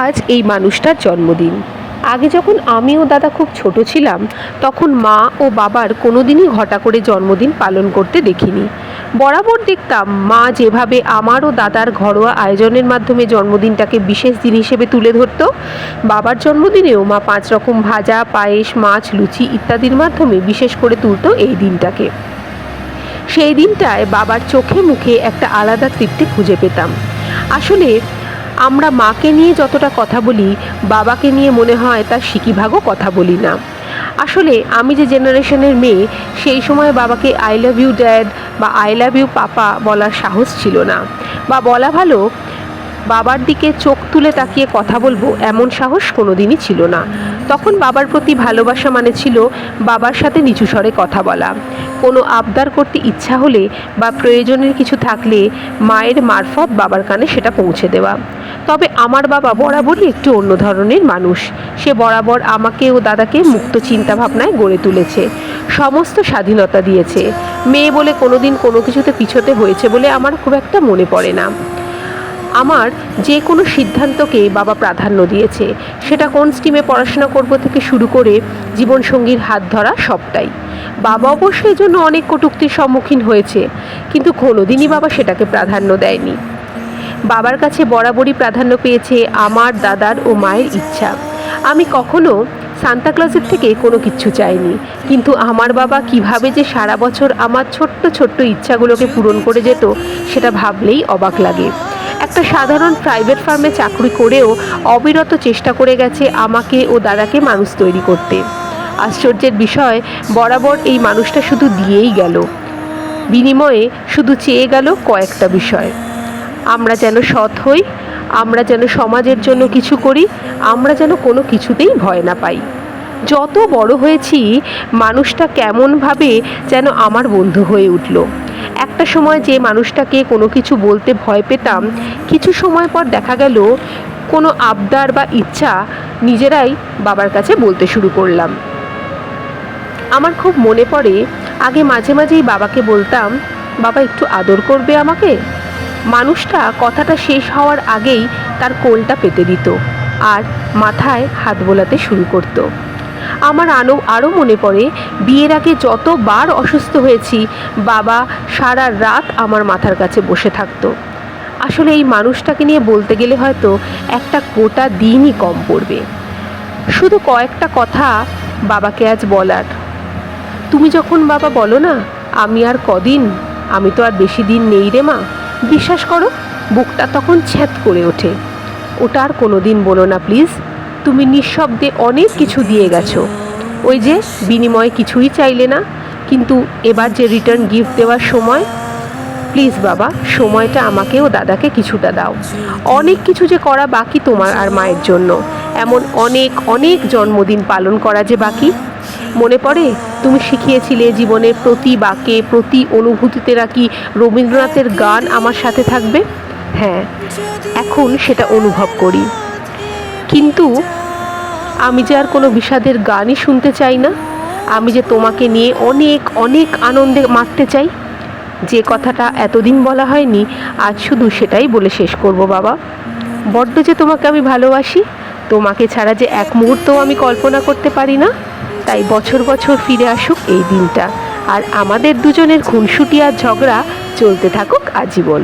আজ এই মানুষটার জন্মদিন। আগে যখন আমি ও দাদা খুব ছোট ছিলাম, তখন মা ও বাবার কোনোদিনই ঘটা করে জন্মদিন পালন করতে দেখিনি। বরাবর দেখতাম মা যেভাবে আমার ও দাদার ঘরোয়া আয়োজনের মাধ্যমে জন্মদিনটাকে বিশেষ দিন হিসেবে তুলে ধরতো, বাবার জন্মদিনেও মা পাঁচ রকম ভাজা, পায়েস, মাছ, লুচি ইত্যাদির মাধ্যমে বিশেষ করে তুলতো এই দিনটাকে। সেই দিনটায় বাবার চোখে মুখে একটা আলাদা তৃপ্তি খুঁজে পেতাম। আসলে আমরা মাকে নিয়ে যতটা কথা বলি, বাবাকে নিয়ে মনে হয় তার সিকিভাগও কথা বলি না। আসলে আমি যে জেনারেশনের মেয়ে, সেই সময় বাবাকে আই লাভ ইউ ড্যাড বা আই লাভ ইউ পাপা বলার সাহস ছিল না। বা বলা ভালো, বাবার দিকে চোখ তুলে তাকিয়ে কথা বলব এমন সাহস কোনোদিনই ছিল না। তখন বাবার প্রতি ভালোবাসা মানে ছিল বাবার সাথে নিচু স্বরে কথা বলা। কোনো আবদার করতে ইচ্ছা হলে বা প্রয়োজনের কিছু থাকলে মায়ের মারফত বাবার কানে সেটা পৌঁছে দেওয়া। তবে আমার বাবা বরাবরই একটু অন্য ধরনের মানুষ। সে বরাবর আমাকে ও দাদাকে মুক্ত চিন্তাভাবনায় গড়ে তুলেছে। সমস্ত স্বাধীনতা দিয়েছে। মেয়ে বলে কোনোদিন কোনো কিছুতে পিছোতে হয়েছে বলে আমার খুব একটা মনে পড়ে না। আমার যে কোনো সিদ্ধান্তকে বাবা প্রাধান্য দিয়েছে। সেটা কোন স্ট্রিমে পড়াশোনা করব থেকে শুরু করে জীবনসঙ্গীর হাত ধরা সবটাই। বাবা অবশ্যই জন্য অনেক কটূক্তির সম্মুখীন হয়েছে, কিন্তু কোনোদিনই বাবা সেটাকে প্রাধান্য দেয়নি। বাবার কাছে বরাবরই প্রাধান্য পেয়েছে আমার দাদার ও মায়ের ইচ্ছা। আমি কখনো সান্তাক্লজের থেকে কোনো কিচ্ছু চাইনি, কিন্তু আমার বাবা কীভাবে যে সারা বছর আমার ছোট্ট ছোট্ট ইচ্ছাগুলোকে পূরণ করে যেত, সেটা ভাবলেই অবাক লাগে। একটা সাধারণ প্রাইভেট ফার্মে চাকরি করেও অবিরত চেষ্টা করে গেছে আমাকে ও দাদাকে মানুষ তৈরি করতে। আশ্চর্যের বিষয়, বরাবর এই মানুষটা শুধু দিয়েই গেল। বিনিময়ে শুধু চেয়ে গেল কয়েকটা বিষয়। আমরা যেন সৎ হই, আমরা যেন সমাজের জন্য কিছু করি, আমরা যেন কোনো কিছুতেই ভয় না পাই। যত বড় হয়েছি, মানুষটা কেমনভাবে যেন আমার বন্ধু হয়ে উঠল। একটা সময় যে মানুষটাকে কোনো কিছু বলতে ভয় পেতাম, কিছু সময় পর দেখা গেল, কোনো আবদার বা ইচ্ছা নিজেরাই বাবার কাছে বলতে শুরু করলাম। আমার খুব মনে পড়ে। আগে মাঝে মাঝেই বাবাকে বলতাম, বাবা, একটু আদর করবে আমাকে? মানুষটা কথাটা শেষ হওয়ার আগেই তার কোলটা পেতে দিত আর মাথায় হাত বোলাতে শুরু করত। আমার আরও আরও মনে পড়ে, বিয়ের আগে যতবার অসুস্থ হয়েছি, বাবা সারা রাত আমার মাথার কাছে বসে থাকতো। আসলে এই মানুষটাকে নিয়ে বলতে গেলে হয়তো একটা গোটা দিনই কম পড়বে। শুধু কয়েকটা কথা বাবাকে আজ বলার। তুমি যখন বাবা বলো না, আমি আর কদিন, আমি তো আর বেশি দিন নেই রে মা। বিশ্বাস করো, বুকটা তখন ছ্যাত করে ওঠে। ওটা আর কোনো দিন বলো না প্লিজ তুমি নিঃশব্দে অনেক কিছু দিয়ে গেছো। ওই যে, বিনিময়ে কিছুই চাইলে না, কিন্তু এবার যে রিটার্ন গিফট দেওয়ার সময় প্লিজ বাবা, সময়টা আমাকে ও দাদাকে কিছুটা দাও। অনেক কিছু যে করা বাকি তোমার আর মায়ের জন্য। এমন অনেক অনেক জন্মদিন পালন করা যে বাকি। মনে পড়ে? তুমি শিখিয়েছিলে জীবনের প্রতি বাকে প্রতি অনুভূতিতে নাকি রবীন্দ্রনাথের গান আমার সাথে থাকবে? হ্যাঁ এখন সেটা অনুভব করি। কিন্তু আমি যে আর কোনো বিষাদের গানই শুনতে চাই না, আমি যে তোমাকে নিয়ে অনেক অনেক আনন্দে মারতে চাই, যে কথাটা এতদিন বলা হয়নি, আজ শুধু সেটাই বলে শেষ করব বাবা। বড্ড যে তোমাকে আমি ভালোবাসি, তোমাকে ছাড়া যে এক মুহূর্তও আমি কল্পনা করতে পারি না। তাই বছর বছর ফিরে আসুক এই দিনটা। আর আমাদের দুজনের খুনসুটি আর ঝগড়া চলতে থাকুক আজীবন।